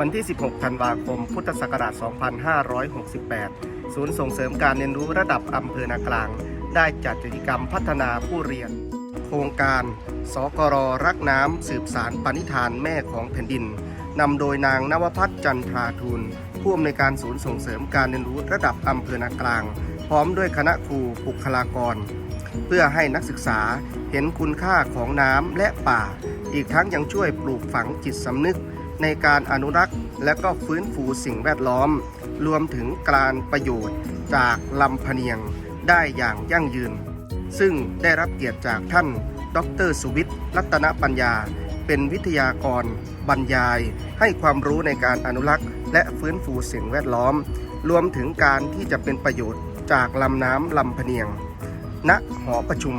วันที่ 16 ธันวาคม พุทธศักราช 2568 ศูนย์ส่งเสริมการเรียนรู้ระดับอำเภอนากลาง ได้จัดกิจกรรมพัฒนาผู้เรียน โครงการ สกรรักน้ำสืบสารปณิธานแม่ของแผ่นดิน นำโดยนางนวพัฒน์จันทราทูลผู้อำนวยการศูนย์ส่งเสริมการเรียนรู้ระดับอำเภอนากลาง พร้อมด้วยคณะครูบุคลากร เพื่อให้นักศึกษาเห็นคุณค่าของน้ำและป่า อีกทั้งยังช่วยปลูกฝังจิตสำนึก ในการอนุรักษ์และก็ฟื้นฟูสิ่งแวดล้อม รวมถึงการประโยชน์จากลำพเนียงได้อย่างยั่งยืน ซึ่งได้รับเกียรติจากท่าน ดรสุวิทย์รัตนปัญญา เป็นวิทยากร บรรยาย ให้ความรู้ในการอนุรักษ์ และฟื้นฟูสิ่งแวดล้อม รวมถึงการที่จะเป็นประโยชน์จากลำน้ำลำพเนียง ณหอประชุม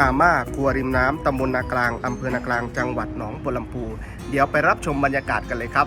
อาม่าครัวริมน้ำตำบลนากลางอำเภอนากลางจังหวัดหนองบัวลำพู เดี๋ยวไปรับชมบรรยากาศกันเลยครับ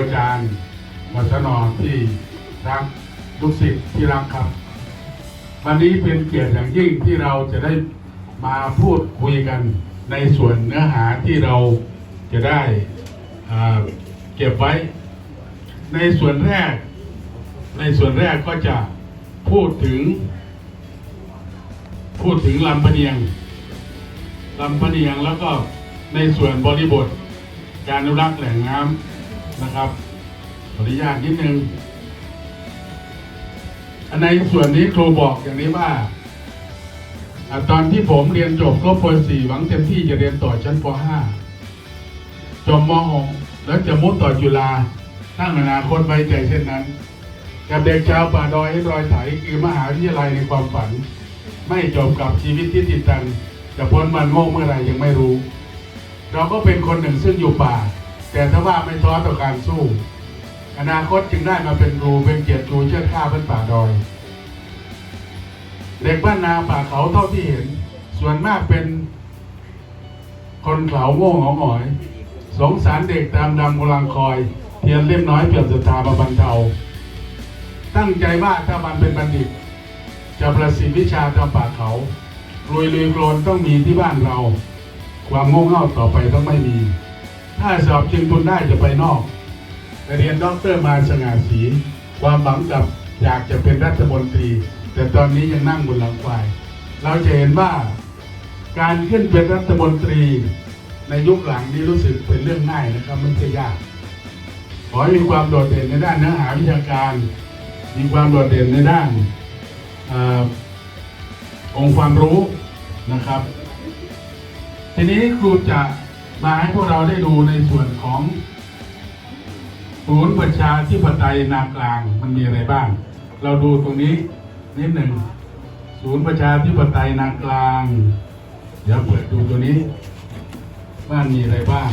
อาจารย์วัชนที่รักลูกศิษย์ที่รักครับ วันนี้เป็นเกียรติอย่างยิ่งที่เราจะได้มาพูดคุยกันในส่วนเนื้อหาที่เราจะได้เก็บไว้ ในส่วนแรก ในส่วนแรกก็จะพูดถึง พูดถึงลำพเนียงลำพเนียงแล้วก็ในส่วนบริบท การอนุรักษ์แหล่งน้ำ นะครับขออนุญาตนิดนึงอันในส่วนนี้ครูบอกอย่างนี้ว่าอตอนที่ผมเรียนจบก็ป .4 หวังเต็มที่จะเรียนต่อชั้นป .5 จบม .6 แล้วจะมุดต่อจุฬาตั้งอนาคตไว้ใจเช่นนั้นกับเด็กชาวป่าดอยให้รอยไถคือมหาวิทยาลัยในความฝัน ไม่จบกับชีวิตที่ติดตัน จะพ้นมันโง่เมื่อไหรยังไม่รู้ เราก็เป็นคนหนึ่งซึ่งอยู่ป่า แต่ถ้าว่าไม่ท้อต่อการสู้ อนาคตจึงได้มาเป็นรูเป็นเกียรติรูเชิดข้าเพื่อนป่าดอยเด็กบ้านนาป่าเขาเท่าที่เห็น ส่วนมากเป็น คนเขาโง่เหงาหงอย สงสารเด็กตามดำกำลังคอย เทียนเล่มน้อยเปรียบศรัทธามาบรรเทาตั้งใจว่าถ้ามันเป็นบัณฑิต จะประสิทธิวิชาตามป่าเขาลุยลุยโกลนต้องมีที่บ้านเรา ความโง่เง่าต่อไปต้องไม่มี ถ้าสอบชิงทุนได้จะไปนอกไปเรียนด็อกเตอร์มาสง่าสีความหวังกับอยากจะเป็นรัฐมนตรี แต่ตอนนี้ยังนั่งบนหลังควาย เราจะเห็นว่าการขึ้นเป็นรัฐมนตรีในยุคหลังนี้รู้สึกเป็นเรื่องง่ายนะครับไม่ใช่ยาก ขอให้มีความโดดเด่นในด้านเนื้อหาวิชาการ มีความโดดเด่นในด้านอองค์ความรู้นะครับ ทีนี้ครูจะ มาให้พวกเราได้ดูในส่วนของศูนย์ประชาธิปไตยนากลางมันมีอะไรบ้าง เราดูตรงนี้นิดหนึ่งศูนย์ประชาธิปไตยนากลาง เดี๋ยวเปิดดูตัวนี้ว่ามีอะไรบ้าง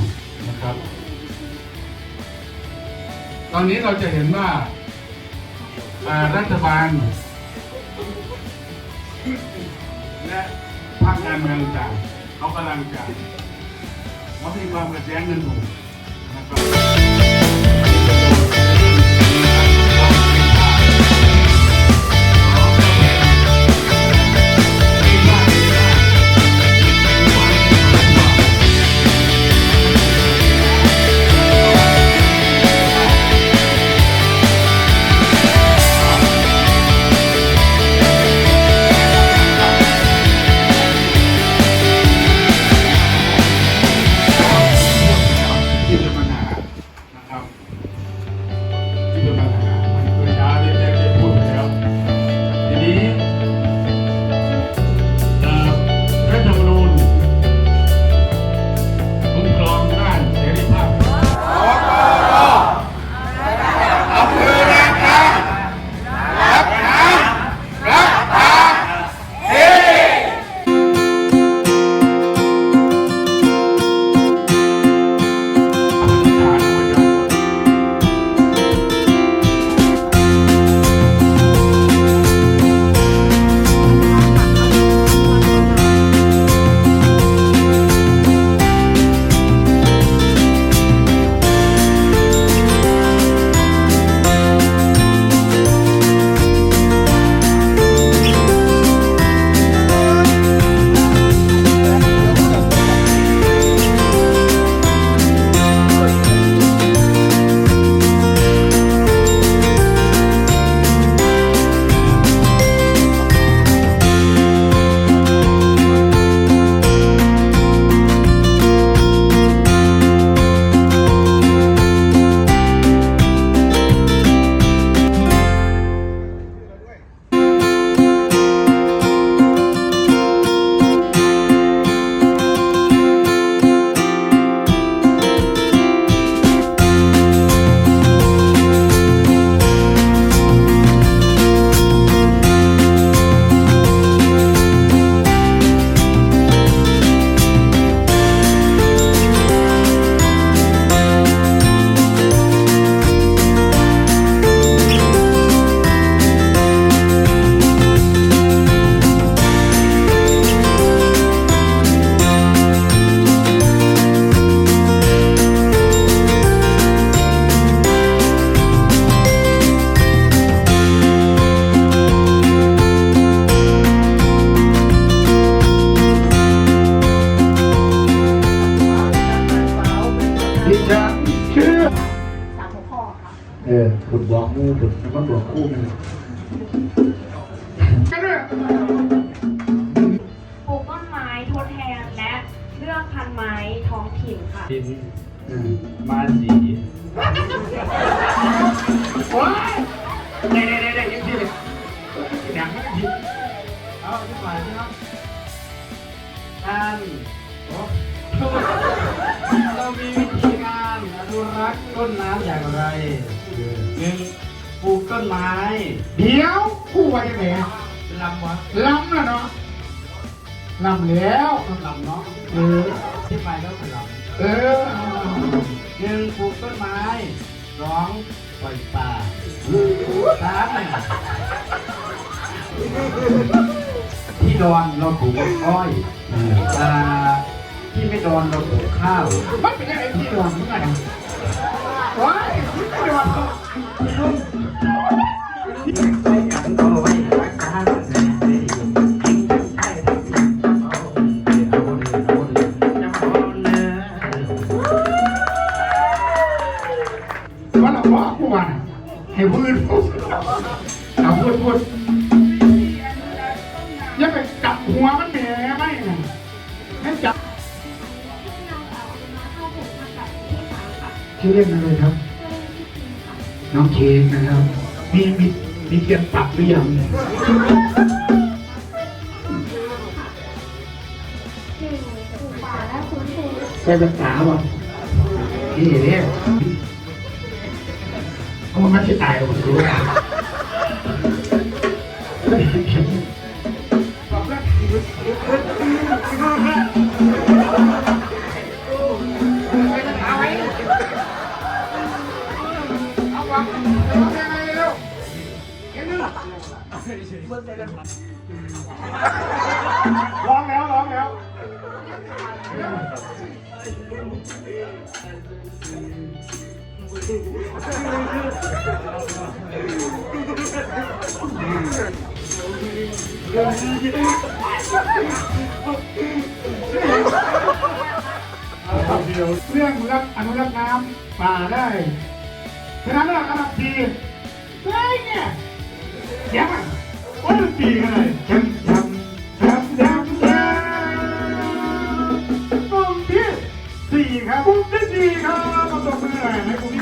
นะครับ ตอนนี้เราจะเห็นว่าอ่ารัฐบาล และภาคการเมืองต่างเขากำลังจะ มันมีความขัดแย้งกันอยู่นะครับ ท้องถิ่นค่ะ ดินอืมมาสีโอ้ยได้ได้ได้ได้ยังที่เลยดังมากทีเอาที่ฝ่ายนะครับการเรามีวิธีการอนุรักษ์ต้นน้ำอย่างไรหนึ่งปลูกต้นไม้ เดี๋ยวคู่ว่าจะไหนเป็นลำวะลำนะเนาะลำแล้ว ต้นลำเนาะเออที่ไปแล้วเป็นล เออหนึ่งปลูกต้นไม้สองปล่อยป่าสามเนี่ยที่ดอนเราปลูกอ้อยอ่าที่ไม่ดอนเราปลูกข้าวมันเป็นยังไงที่หวังมึงไงว้ายไม่หวังเขาใช้กันเอา ให้พูดพูดเอาพูดพูดอย่าไปจับหัวมันแหมไม่นะให้จับนางสาวอุมาเข้าผมมากับที่สามค่ะชื่อเล่นอะไรครับเพื่อนที่ทีมค่ะน้องเค้กนะครับ มีมีมีเทียนปรับหรือยังเนี่ยหนึ่งปลูกป่าและฟื้นฟูแกเป็นสาวบ่นี่ เขามันไม่ใช่ตายหรอกรู้ไหมเองเอาวางยังไงเร็วเห็นะร้องแล้วร้องแล้ว เรื่องรักอนุรักษ์น้ำป่าได้ฉะนั้นเราอันดับสี่เฮ้ยเนี่ยเดี๋ยวมันโอ้ยมันปีกัน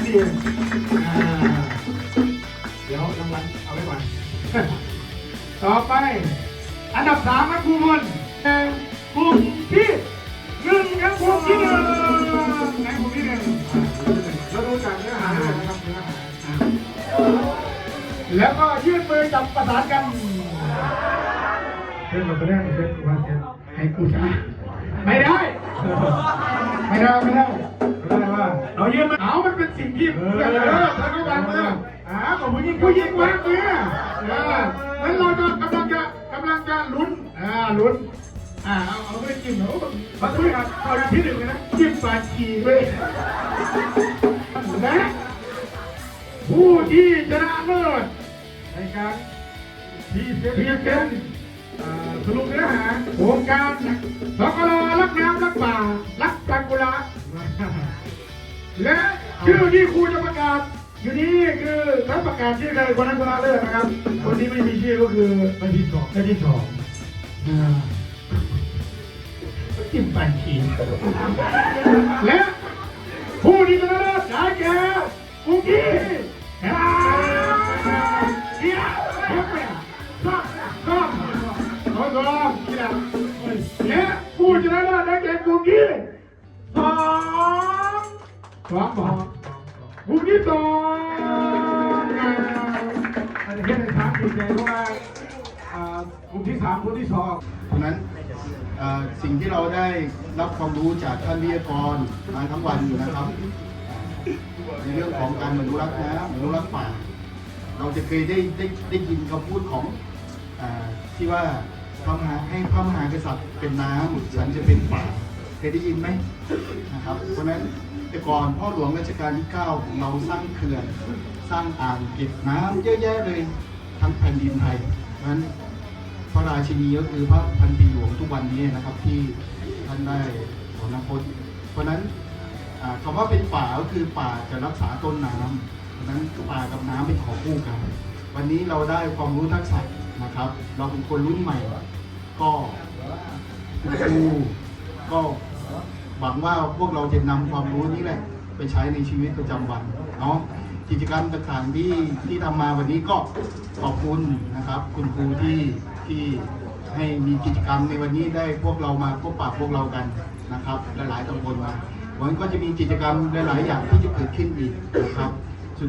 ให้ปุ่มที่สี่อ่าเดี๋ยวรางวัลเอาไว้ก่อนต่อไป อันดับสามครับครูมนแห่งกลุ่มที่หนึ่งครับกลุ่มที่หนึ่งในกลุ่มที่หนึ่งเราดูจากเนื้อหาเลยนะครับเนื้อหาอ่าแล้วก็ยื่นมือจับประสานกันเพื่อนเราไปได้เพื่อนกูว่าเพื่อนให้กูชนะไม่ได้ ไม่ได้ ไม่ได้ ไม่ได้ว่าเรายื่นมือเอามันเป็นสิ่งที่เออเออถ้าเขาวางมืออ่าของผู้หญิงผู้หญิงวางมือเอองั้นเราจะกำลังจะกำลังจะลุ้นอ่าลุ้นอ่าเอาเอาไปจิ้มเหรอมาคุยกันเอาอยู่ที่หนึ่งเลยนะจิ้มปลาชีเลยนะผู้ที่ชนะเลิศในการที่เพียงเป็นอ่าสรุปเนื้อหาโครงการสกลรักน้ำรักป่ารักสังกุระ และชื่อที่ครูจะประกาศ อยู่นี้คือถ้าประกาศชื่อใครคนนั้นชนะเลิศนะครับ คนที่ไม่มีชื่อก็คือไม่ที่สองไม่ที่สองอ่าจิ้มปันชีและผู้ที่ชนะเลิศได้แก่กุ๊กกี้ สองบอกกลุ่มที่สองอันนี้ในทางดีใจเพราะว่ากลุ่มที่สามกลุ่มที่สองเพราะฉะนั้นสิ่งที่เราได้รับความรู้จากท่านวิทยากรมาทั้งวันอยู่นะครับ ในเรื่องของการอนุรักษ์น้ำอนุรักษ์ป่า เราจะเคยได้ได้ได้ยินคำพูดของอที่ว่าพระมหาให้พระมหากษัตริย์เป็นน้ำฉันจะเป็นป่าเคยได้ยินไหมนะครับ เพราะฉะนั้น แต่ก่อนพ่อหลวงรัชกาลที่ 9 ของเราสร้างเขื่อน สร้างอ่างเก็บน้ำเยอะแยะเลยทั้งแผ่นดินไทยเพราะนั้นพระราชินีก็คือพระพันปีหลวงทุกวันนี้นะครับที่ท่านได้สวรรคตเพราะนั้นคำว่าเป็นป่าก็คือป่าจะรักษาต้นน้ำฉะนั้นป่ากับน้ำเป็นของคู่กัน วันนี้เราได้ความรู้ทักษะนะครับ เราเป็นคนรุ่นใหม่ก็คุณครูก็ หวังว่าพวกเราจะนำความรู้นี้แหละ ไปใช้ในชีวิตประจำวันเนาะกิจกรรมต่างๆที่ที่ทำมาวันนี้ก็ขอบคุณนะครับ คุณครูที่ที่ให้มีกิจกรรมในวันนี้ได้พวกเรามาพบปะพวกเรากันนะครับ หลายๆตำบลมาวันก็จะมีกิจกรรมหลายๆอย่างที่จะเกิดขึ้นอีกนะครับ